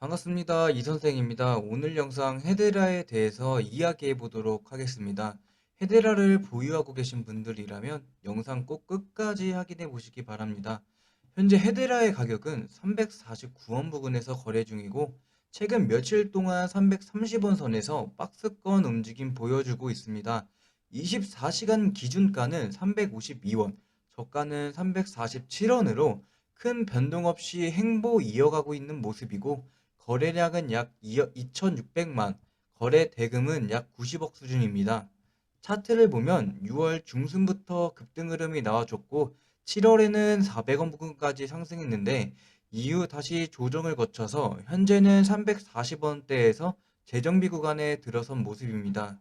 반갑습니다. 이 선생입니다. 오늘 영상 헤데라에 대해서 이야기해 보도록 하겠습니다. 헤데라를 보유하고 계신 분들이라면 영상 꼭 끝까지 확인해 보시기 바랍니다. 현재 헤데라의 가격은 349원 부근에서 거래 중이고 최근 며칠 동안 330원 선에서 박스권 움직임 보여주고 있습니다. 24시간 기준가는 352원, 저가는 347원으로 큰 변동 없이 행보 이어가고 있는 모습이고 거래량은 약 2,600만, 거래 대금은 약 90억 수준입니다. 차트를 보면 6월 중순부터 급등 흐름이 나와줬고 7월에는 400원 부근까지 상승했는데 이후 다시 조정을 거쳐서 현재는 340원대에서 재정비 구간에 들어선 모습입니다.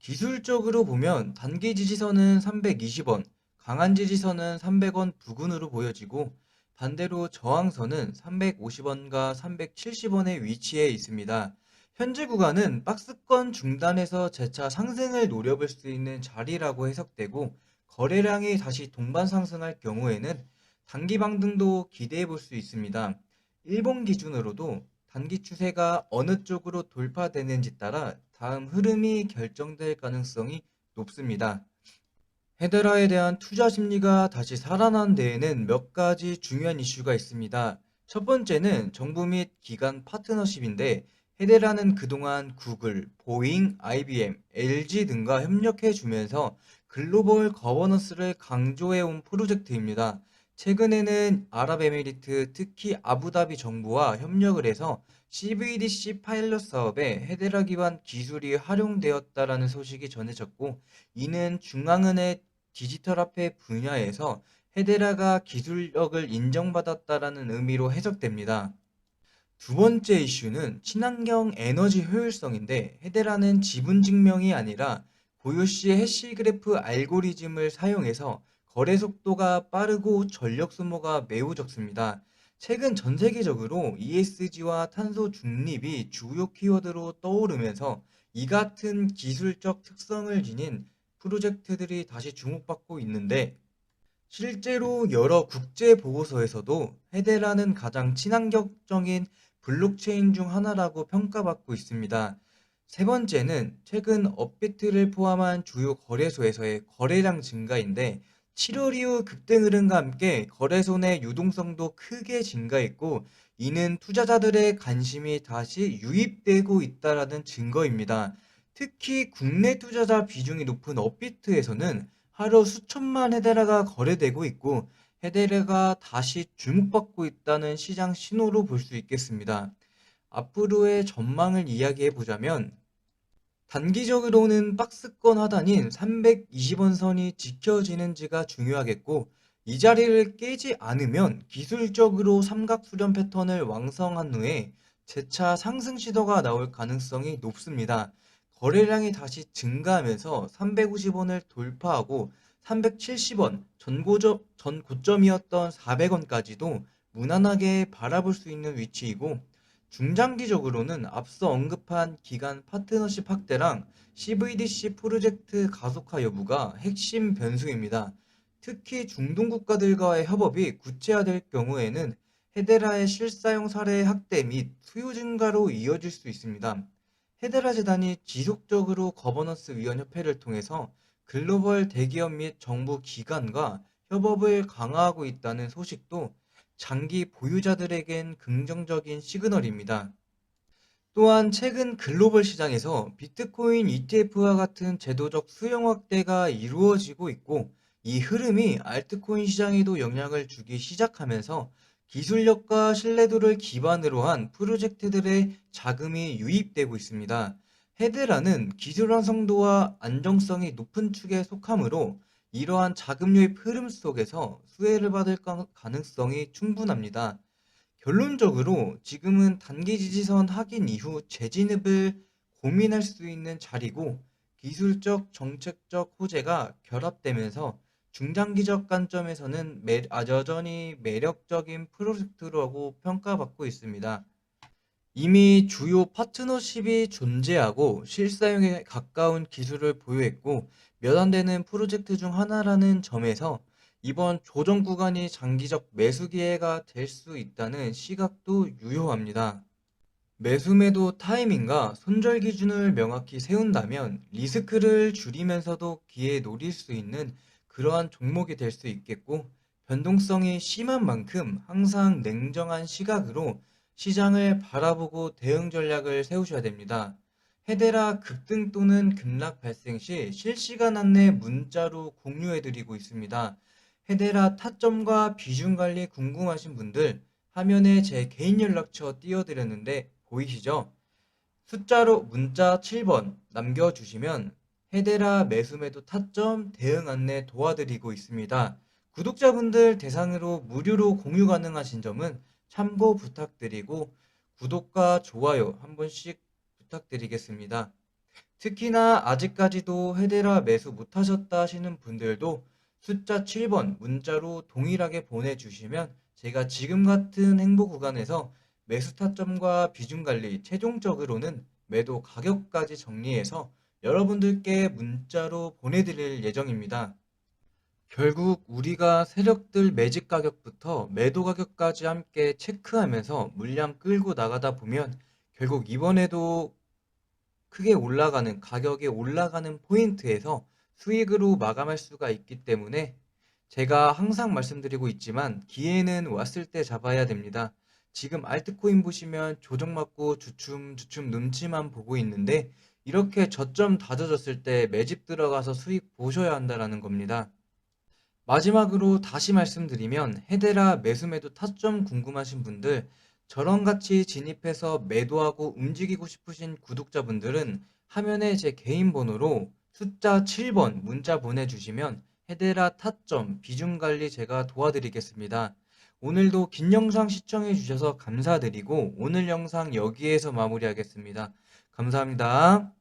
기술적으로 보면 단기 지지선은 320원, 강한 지지선은 300원 부근으로 보여지고 반대로 저항선은 350원과 370원에 위치해 있습니다. 현재 구간은 박스권 중단에서 재차 상승을 노려볼 수 있는 자리라고 해석되고 거래량이 다시 동반 상승할 경우에는 단기 방등도 기대해 볼 수 있습니다. 일본 기준으로도 단기 추세가 어느 쪽으로 돌파되는지 따라 다음 흐름이 결정될 가능성이 높습니다. 헤드라에 대한 투자 심리가 다시 살아난 데에는 몇 가지 중요한 이슈가 있습니다. 첫 번째는 정부 및 기관 파트너십인데 헤데라는 그동안 구글, 보잉, IBM, LG 등과 협력해 주면서 글로벌 거버넌스를 강조해 온 프로젝트입니다. 최근에는 아랍에미리트, 특히 아부다비 정부와 협력을 해서 CVDC 파일럿 사업에 헤데라 기반 기술이 활용되었다라는 소식이 전해졌고, 이는 중앙은행 디지털 화폐 분야에서 헤데라가 기술력을 인정받았다라는 의미로 해석됩니다. 두 번째 이슈는 친환경 에너지 효율성인데 헤데라는 지분 증명이 아니라 보유 시 해시 그래프 알고리즘을 사용해서 거래 속도가 빠르고 전력 소모가 매우 적습니다. 최근 전 세계적으로 ESG와 탄소 중립이 주요 키워드로 떠오르면서 이 같은 기술적 특성을 지닌 프로젝트들이 다시 주목받고 있는데 실제로 여러 국제 보고서에서도 헤데라는 가장 친환경적인 블록체인 중 하나라고 평가받고 있습니다. 세 번째는 최근 업비트를 포함한 주요 거래소에서의 거래량 증가인데 7월 이후 급등 흐름과 함께 거래소 내 유동성도 크게 증가했고 이는 투자자들의 관심이 다시 유입되고 있다라는 증거입니다. 특히 국내 투자자 비중이 높은 업비트에서는 하루 수천만 헤데라가 거래되고 있고 헤데라가 다시 주목받고 있다는 시장 신호로 볼 수 있겠습니다. 앞으로의 전망을 이야기해 보자면 단기적으로는 박스권 하단인 320원 선이 지켜지는지가 중요하겠고 이 자리를 깨지 않으면 기술적으로 삼각 수렴 패턴을 왕성한 후에 재차 상승 시도가 나올 가능성이 높습니다. 거래량이 다시 증가하면서 350원을 돌파하고 370원 전 고점, 전 고점이었던 400원까지도 무난하게 바라볼 수 있는 위치이고 중장기적으로는 앞서 언급한 기간 파트너십 확대랑 CVDC 프로젝트 가속화 여부가 핵심 변수입니다. 특히 중동 국가들과의 협업이 구체화될 경우에는 헤데라의 실사용 사례 확대 및 수요 증가로 이어질 수 있습니다. 헤데라 재단이 지속적으로 거버넌스 위원 협회를 통해서 글로벌 대기업 및 정부 기관과 협업을 강화하고 있다는 소식도 장기 보유자들에겐 긍정적인 시그널입니다. 또한 최근 글로벌 시장에서 비트코인 ETF와 같은 제도적 수용 확대가 이루어지고 있고 이 흐름이 알트코인 시장에도 영향을 주기 시작하면서 기술력과 신뢰도를 기반으로 한 프로젝트들의 자금이 유입되고 있습니다. 헤드라는 기술 완성도와 안정성이 높은 축에 속하므로 이러한 자금 유입 흐름 속에서 수혜를 받을 가능성이 충분합니다. 결론적으로 지금은 단기 지지선 확인 이후 재진입을 고민할 수 있는 자리고 기술적 정책적 호재가 결합되면서 중장기적 관점에서는 매, 아, 여전히 매력적인 프로젝트라고 평가받고 있습니다. 이미 주요 파트너십이 존재하고 실사용에 가까운 기술을 보유했고 몇 안 되는 프로젝트 중 하나라는 점에서 이번 조정 구간이 장기적 매수 기회가 될 수 있다는 시각도 유효합니다. 매수 매도 타이밍과 손절 기준을 명확히 세운다면 리스크를 줄이면서도 기회 노릴 수 있는 그러한 종목이 될 수 있겠고, 변동성이 심한 만큼 항상 냉정한 시각으로 시장을 바라보고 대응 전략을 세우셔야 됩니다. 헤데라 급등 또는 급락 발생 시 실시간 안내 문자로 공유해드리고 있습니다. 헤데라 타점과 비중 관리 궁금하신 분들 화면에 제 개인 연락처 띄워드렸는데 보이시죠? 숫자로 문자 7번 남겨주시면 헤데라 매수매도 타점 대응 안내 도와드리고 있습니다. 구독자분들 대상으로 무료로 공유 가능하신 점은 참고 부탁드리고 구독과 좋아요 한 번씩 부탁드리겠습니다. 특히나 아직까지도 헤데라 매수 못하셨다 하시는 분들도 숫자 7번 문자로 동일하게 보내주시면 제가 지금 같은 행보 구간에서 매수 타점과 비중 관리, 최종적으로는 매도 가격까지 정리해서 여러분들께 문자로 보내드릴 예정입니다. 결국 우리가 세력들 매집 가격부터 매도 가격까지 함께 체크하면서 물량 끌고 나가다 보면 결국 이번에도 크게 올라가는 가격이 올라가는 포인트에서 수익으로 마감할 수가 있기 때문에 제가 항상 말씀드리고 있지만 기회는 왔을 때 잡아야 됩니다. 지금 알트코인 보시면 조정받고 주춤 주춤 눈치만 보고 있는데 이렇게 저점 다져졌을 때 매집 들어가서 수익 보셔야 한다라는 겁니다. 마지막으로 다시 말씀드리면 헤데라 매수매도 타점 궁금하신 분들 저랑 같이 진입해서 매도하고 움직이고 싶으신 구독자분들은 화면에 제 개인 번호로 숫자 7번 문자 보내주시면 헤데라 타점 비중 관리 제가 도와드리겠습니다. 오늘도 긴 영상 시청해 주셔서 감사드리고 오늘 영상 여기에서 마무리하겠습니다. 감사합니다.